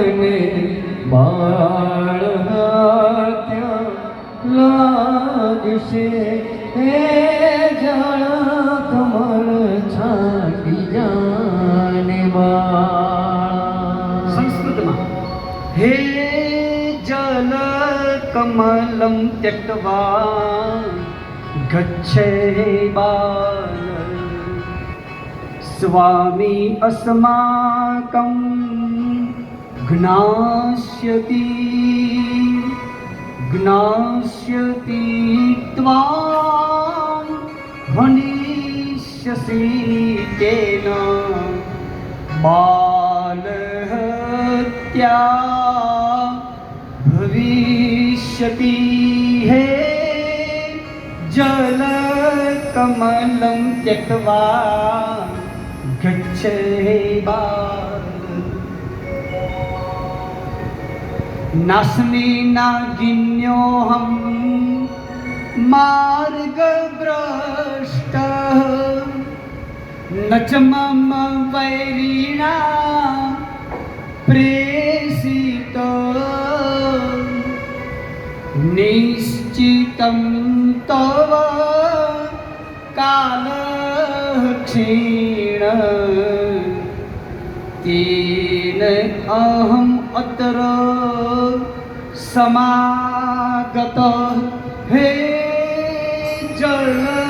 મનને માળ હત્યા લાગશે. હે જાણા કમળ છાંટી જાને સંસ્કૃતમાં હે જલ કમલમ ત્યક્તવા ગચ્છે બાલ स्वामी अस्माकम् જ્ઞાસ્યતિ જ્ઞાસ્યતિ ત્વાં ભણિષ્યસી તેન બાલહત્યા ભવિષ્યતિ હે જલકમલં ત્યક્વા ગચ્છે બાલ નાસ્મી નાગિન્યોહમ માર્ગભ્રષ્ટ ન ચ મમ વૈરીણા પ્રેષિત નિશ્ચિतं તવ કાલ अहम् अत्र અહમ અત્ર સમાગત હે જળ